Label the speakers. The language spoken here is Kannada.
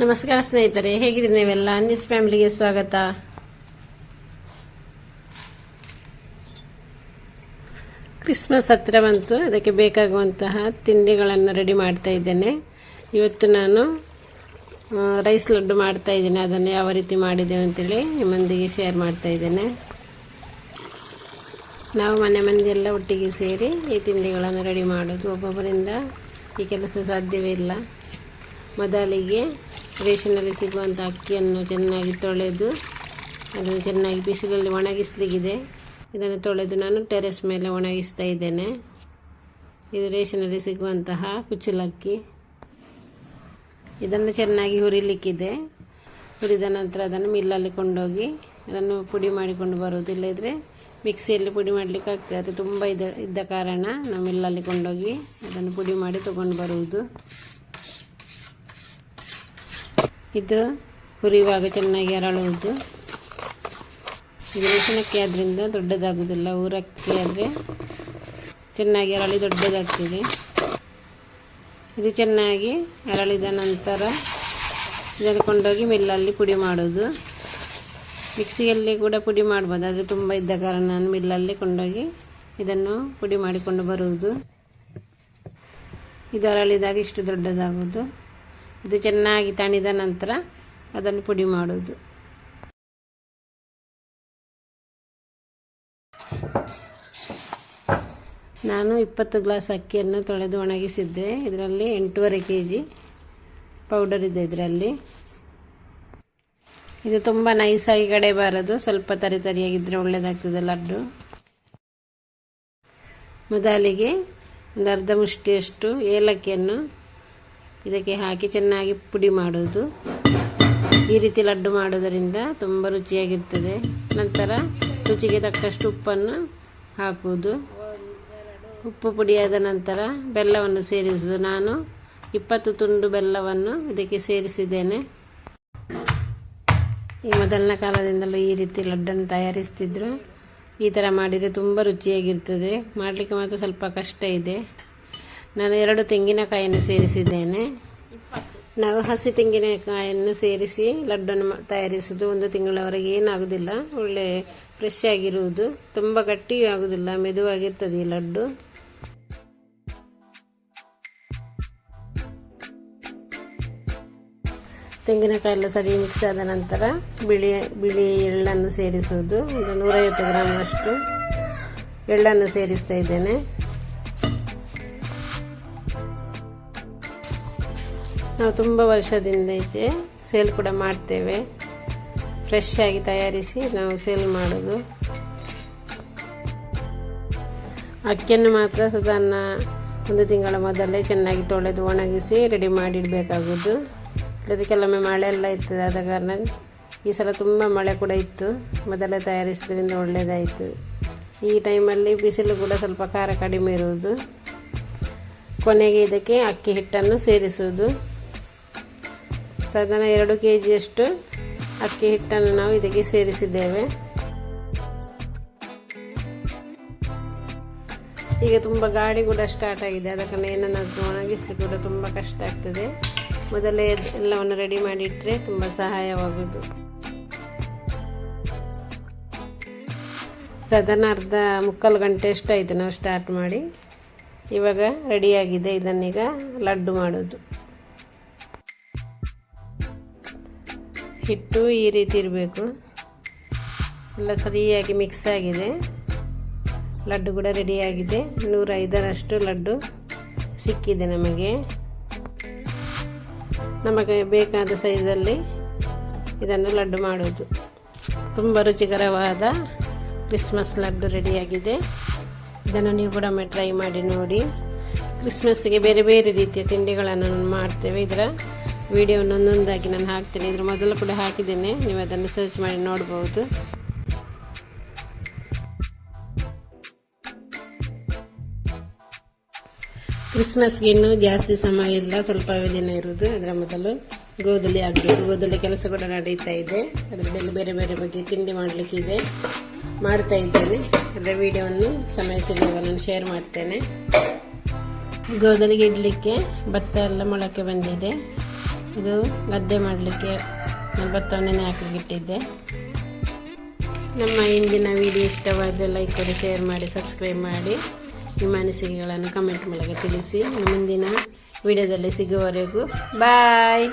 Speaker 1: ನಮಸ್ಕಾರ ಸ್ನೇಹಿತರೆ ಹೇಗಿದ್ರಿ ನೀವೆಲ್ಲ? ಅನ್ನಿಸ್ ಫ್ಯಾಮಿಲಿಗೆ ಸ್ವಾಗತ. ಕ್ರಿಸ್ಮಸ್ ಹತ್ರ ಬಂತು, ಅದಕ್ಕೆ ಬೇಕಾಗುವಂತಹ ತಿಂಡಿಗಳನ್ನು ರೆಡಿ ಮಾಡ್ತಾ ಇದ್ದೇನೆ. ಇವತ್ತು ನಾನು ರೈಸ್ ಲಡ್ಡು ಮಾಡ್ತಾ ಇದ್ದೇನೆ, ಅದನ್ನು ಯಾವ ರೀತಿ ಮಾಡಿದ್ದೇನೆ ಅಂತೇಳಿ ನಿಮ್ಮೊಂದಿಗೆ ಶೇರ್ ಮಾಡ್ತಾ ಇದ್ದೇನೆ. ನಾವು ಮನೆ ಎಲ್ಲ ಒಟ್ಟಿಗೆ ಸೇರಿ ಈ ತಿಂಡಿಗಳನ್ನು ರೆಡಿ ಮಾಡೋದು ಒಬ್ಬೊಬ್ಬರಿಂದ ಈ ಕೆಲಸ ಸಾಧ್ಯವೇ ಇಲ್ಲ. ಮೊದಲಿಗೆ ರೇಷನಲ್ಲಿ ಸಿಗುವಂಥ ಅಕ್ಕಿಯನ್ನು ಚೆನ್ನಾಗಿ ತೊಳೆದು, ಅದನ್ನು ಚೆನ್ನಾಗಿ ಬಿಸಿಲಲ್ಲಿ ಒಣಗಿಸ್ಲಿಕ್ಕಿದೆ. ಇದನ್ನು ತೊಳೆದು ನಾನು ಟೆರೆಸ್ ಮೇಲೆ ಒಣಗಿಸ್ತಾ ಇದ್ದೇನೆ. ಇದು ರೇಷನಲ್ಲಿ ಸಿಗುವಂತಹ ಕುಚ್ಚಲಕ್ಕಿ. ಇದನ್ನು ಚೆನ್ನಾಗಿ ಹುರಿಲಿಕ್ಕಿದೆ. ಹುರಿದ ನಂತರ ಅದನ್ನು ಮಿಲ್ಲಲ್ಲಿ ಕೊಂಡೋಗಿ, ಅದನ್ನು ಪುಡಿ ಮಾಡಿಕೊಂಡು ಬರುವುದು ಇಲ್ಲದಿದ್ದರೆ ಮಿಕ್ಸಿಯಲ್ಲಿ ಪುಡಿ ಮಾಡಲಿಕ್ಕೆ ಆಗ್ತದೆ. ಅದು ತುಂಬ ಇದ್ದ ಇದ್ದ ಕಾರಣ ನಾವು ಮಿಲ್ಲಲ್ಲಿ ಕೊಂಡೋಗಿ ಅದನ್ನು ಪುಡಿ ಮಾಡಿ ತಗೊಂಡು ಬರುವುದು. ಇದು ಹುರಿಯುವಾಗ ಚೆನ್ನಾಗಿ ಅರಳುವುದು. ಇದು ರೇಷನಕ್ಕೆ ಆದ್ದರಿಂದ ದೊಡ್ಡದಾಗುವುದಿಲ್ಲ, ಊರಕ್ಕೆ ಆದರೆ ಚೆನ್ನಾಗಿ ಅರಳಿ ದೊಡ್ಡದಾಗ್ತದೆ. ಇದು ಚೆನ್ನಾಗಿ ಅರಳಿದ ನಂತರ ಇದನ್ನು ಕೊಂಡೋಗಿ ಮಿಲ್ಲಲ್ಲಿ ಪುಡಿ ಮಾಡೋದು ಮಿಕ್ಸಿಯಲ್ಲಿ ಕೂಡ ಪುಡಿ ಮಾಡ್ಬೋದು, ಅದು ತುಂಬ ಇದ್ದ ಕಾರಣ ನಾನು ಮಿಲ್ಲಲ್ಲಿ ಕೊಂಡೋಗಿ ಇದನ್ನು ಪುಡಿ ಮಾಡಿಕೊಂಡು ಬರುವುದು. ಇದು ಅರಳಿದಾಗ ಇಷ್ಟು ದೊಡ್ಡದಾಗುವುದು. ಇದು ಚೆನ್ನಾಗಿ ತಣಿದ ನಂತರ ಅದನ್ನು ಪುಡಿ ಮಾಡೋದು ನಾನು ಇಪ್ಪತ್ತು ಗ್ಲಾಸ್ ಅಕ್ಕಿಯನ್ನು ತೊಳೆದು ಒಣಗಿಸಿದ್ದೆ. ಇದರಲ್ಲಿ ಎಂಟೂವರೆ ಕೆ ಜಿ ಪೌಡರ್ ಇದೆ ಇದರಲ್ಲಿ. ಇದು ತುಂಬ ನೈಸಾಗಿ ಕಡೆಯಬಾರದು ಸ್ವಲ್ಪ ತರಿ ತರಿಯಾಗಿದ್ದರೆ ಒಳ್ಳೆಯದಾಗ್ತದೆ ಲಡ್ಡು. ಮೊದಲಿಗೆ ಒಂದು ಅರ್ಧ ಮುಷ್ಟಿಯಷ್ಟು ಏಲಕ್ಕಿಯನ್ನು ಇದಕ್ಕೆ ಹಾಕಿ ಚೆನ್ನಾಗಿ ಪುಡಿ ಮಾಡುವುದು. ಈ ರೀತಿ ಲಡ್ಡು ಮಾಡೋದರಿಂದ ತುಂಬ ರುಚಿಯಾಗಿರ್ತದೆ. ನಂತರ ರುಚಿಗೆ ತಕ್ಕಷ್ಟು ಉಪ್ಪನ್ನು ಹಾಕುವುದು. ಉಪ್ಪು ಪುಡಿಯಾದ ನಂತರ ಬೆಲ್ಲವನ್ನು ಸೇರಿಸುವುದು. ನಾನು ಇಪ್ಪತ್ತು ತುಂಡು ಬೆಲ್ಲವನ್ನು ಇದಕ್ಕೆ ಸೇರಿಸಿದ್ದೇನೆ. ಈ ಮೊದಲಿನ ಕಾಲದಿಂದಲೂ ಈ ರೀತಿ ಲಡ್ಡನ್ನು ತಯಾರಿಸ್ತಿದ್ರು. ಈ ಥರ ಮಾಡಿದರೆ ತುಂಬ ರುಚಿಯಾಗಿರ್ತದೆ. ಮಾಡಲಿಕ್ಕೆ ಮಾತ್ರ ಸ್ವಲ್ಪ ಕಷ್ಟ ಇದೆ. ನಾನು ಎರಡು ತೆಂಗಿನಕಾಯಿಯನ್ನು ಸೇರಿಸಿದ್ದೇನೆ. ನಾವು ಹಸಿ ತೆಂಗಿನಕಾಯಿಯನ್ನು ಸೇರಿಸಿ ಲಡ್ಡನ್ನು ತಯಾರಿಸುವುದು ಒಂದು ತಿಂಗಳವರೆಗೆ ಏನಾಗುವುದಿಲ್ಲ ಒಳ್ಳೆ ಫ್ರೆಶ್ ಆಗಿರುವುದು. ತುಂಬ ಗಟ್ಟಿಯೂ ಆಗುವುದಿಲ್ಲ ಮೆದುವಾಗಿರ್ತದೆ ಈ ಲಡ್ಡು. ತೆಂಗಿನಕಾಯಿ ಎಲ್ಲ ಸರಿ ಮಿಕ್ಸ್ ಆದ ನಂತರ ಬಿಳಿ ಬಿಳಿ ಎಳ್ಳನ್ನು ಸೇರಿಸುವುದು. ಒಂದು ನೂರೈವತ್ತು ಗ್ರಾಮಷ್ಟು ಎಳ್ಳನ್ನು ಸೇರಿಸ್ತಾ ಇದ್ದೇನೆ. ನಾವು ತುಂಬ ವರ್ಷದಿಂದ ಈಚೆ ಸೇಲ್ ಕೂಡ ಮಾಡ್ತೇವೆ. ಫ್ರೆಶ್ ಆಗಿ ತಯಾರಿಸಿ ನಾವು ಸೇಲ್ ಮಾಡೋದು. ಅಕ್ಕಿಯನ್ನು ಮಾತ್ರ ಸಾಧಾರಣ ಒಂದು ತಿಂಗಳ ಮೊದಲೇ ಚೆನ್ನಾಗಿ ತೊಳೆದು ಒಣಗಿಸಿ ರೆಡಿ ಮಾಡಿಡಬೇಕಾಗೋದು ಇಲ್ಲದೆ ಕೆಲವೊಮ್ಮೆ ಮಳೆ ಎಲ್ಲ ಇರ್ತದೆ, ಆದ ಕಾರಣ ಈ ಸಲ ತುಂಬ ಮಳೆ ಕೂಡ ಇತ್ತು. ಮೊದಲೇ ತಯಾರಿಸಿದ್ರಿಂದ ಒಳ್ಳೆಯದಾಯಿತು ಈ ಟೈಮಲ್ಲಿ ಬಿಸಿಲು ಕೂಡ ಸ್ವಲ್ಪ ಖಾರ ಕಡಿಮೆ ಇರುವುದು. ಕೊನೆಗೆ ಇದಕ್ಕೆ ಅಕ್ಕಿ ಹಿಟ್ಟನ್ನು ಸೇರಿಸುವುದು. ಸಾಧಾರಣ ಎರಡು ಕೆ ಜಿಯಷ್ಟು ಅಕ್ಕಿ ಹಿಟ್ಟನ್ನು ನಾವು ಇದಕ್ಕೆ ಸೇರಿಸಿದ್ದೇವೆ. ಈಗ ತುಂಬ ಗಾಡಿ ಕೂಡ ಸ್ಟಾರ್ಟ್ ಆಗಿದೆ. ಅದಕ್ಕೆ ಏನನ್ನಾದರೂ ಕೂಡ ತುಂಬ ಕಷ್ಟ ಆಗ್ತದೆ. ಮೊದಲೇ ಎಲ್ಲವನ್ನು ರೆಡಿ ಮಾಡಿಟ್ರೆ ತುಂಬ ಸಹಾಯವಾಗುವುದು. ಸದನ ಅರ್ಧ ಮುಕ್ಕಾಲು ಗಂಟೆ ಅಷ್ಟಾಯಿತು ನಾವು ಸ್ಟಾರ್ಟ್ ಮಾಡಿ. ಇವಾಗ ರೆಡಿಯಾಗಿದೆ ಇದನ್ನೀಗ ಲಡ್ಡು ಮಾಡೋದು. ಹಿಟ್ಟು ಈ ರೀತಿ ಇರಬೇಕು. ಎಲ್ಲ ಸರಿಯಾಗಿ ಮಿಕ್ಸ್ ಆಗಿದೆ. ಲಡ್ಡು ಕೂಡ ರೆಡಿಯಾಗಿದೆ ನೂರೈದರಷ್ಟು ಲಡ್ಡು ಸಿಕ್ಕಿದೆ ನಮಗೆ. ನಮಗೆ ಬೇಕಾದ ಸೈಜಲ್ಲಿ ಇದನ್ನು ಲಡ್ಡು ಮಾಡೋದು ತುಂಬ ರುಚಿಕರವಾದ ಕ್ರಿಸ್ಮಸ್ ಲಡ್ಡು ರೆಡಿಯಾಗಿದೆ ಇದನ್ನು ನೀವು ಕೂಡ ಒಮ್ಮೆ ಟ್ರೈ ಮಾಡಿ ನೋಡಿ. ಕ್ರಿಸ್ಮಸ್ಗೆ ಬೇರೆ ಬೇರೆ ರೀತಿಯ ತಿಂಡಿಗಳನ್ನು ನಾನು ಮಾಡ್ತೇವೆ. ಇದರ ವಿಡಿಯೋವನ್ನು ಒಂದೊಂದಾಗಿ ನಾನು ಹಾಕ್ತೇನೆ. ಇದ್ರ ಮೊದಲು ಕೂಡ ಹಾಕಿದ್ದೇನೆ. ನೀವು ಅದನ್ನು ಸರ್ಚ್ ಮಾಡಿ ನೋಡ್ಬೋದು. ಕ್ರಿಸ್ಮಸ್ಗೆ ಇನ್ನೂ ಜಾಸ್ತಿ ಸಮಯ ಇಲ್ಲ ಸ್ವಲ್ಪವೇ ದಿನ ಇರುವುದು. ಅದರ ಮೊದಲು ಗೋದಲಿ ಆಗಬೇಕು ಗೋಧಲಿ ಕೆಲಸ ಕೂಡ ನಡೀತಾ ಇದೆ. ಅದರದ್ದೆಲ್ಲ ಬೇರೆ ಬೇರೆ ಬಗ್ಗೆ ತಿಂಡಿ ಮಾಡಲಿಕ್ಕಿದೆ ಮಾಡ್ತಾ ಇದ್ದೇನೆ. ಅದರ ವಿಡಿಯೋವನ್ನು ಸಮಯ ಸಿಗುವಾಗ ನಾನು ಶೇರ್ ಮಾಡ್ತೇನೆ. ಗೋದಲಿಗೆ ಇಡಲಿಕ್ಕೆ ಭತ್ತ ಎಲ್ಲ ಮೊಳಕೆ ಬಂದಿದೆ. ಇದು ಗದ್ದೆ ಮಾಡಲಿಕ್ಕೆ ಭತ್ತವನ್ನೇ ಹಾಕಲಿಕ್ಕಿಟ್ಟಿದ್ದೆ ನಮ್ಮ ಇಂದಿನ ವಿಡಿಯೋ ಇಷ್ಟವಾದರೆ ಲೈಕ್ ಕೊಡಿ ಶೇರ್ ಮಾಡಿ ಸಬ್ಸ್ಕ್ರೈಬ್ ಮಾಡಿ. ನಿಮ್ಮ ಅನಿಸಿಕೆಗಳನ್ನು ಕಮೆಂಟ್ ಮೂಲಕ ತಿಳಿಸಿ. ಮುಂದಿನ ವಿಡಿಯೋದಲ್ಲಿ ಸಿಗುವವರೆಗೂ ಬಾಯ್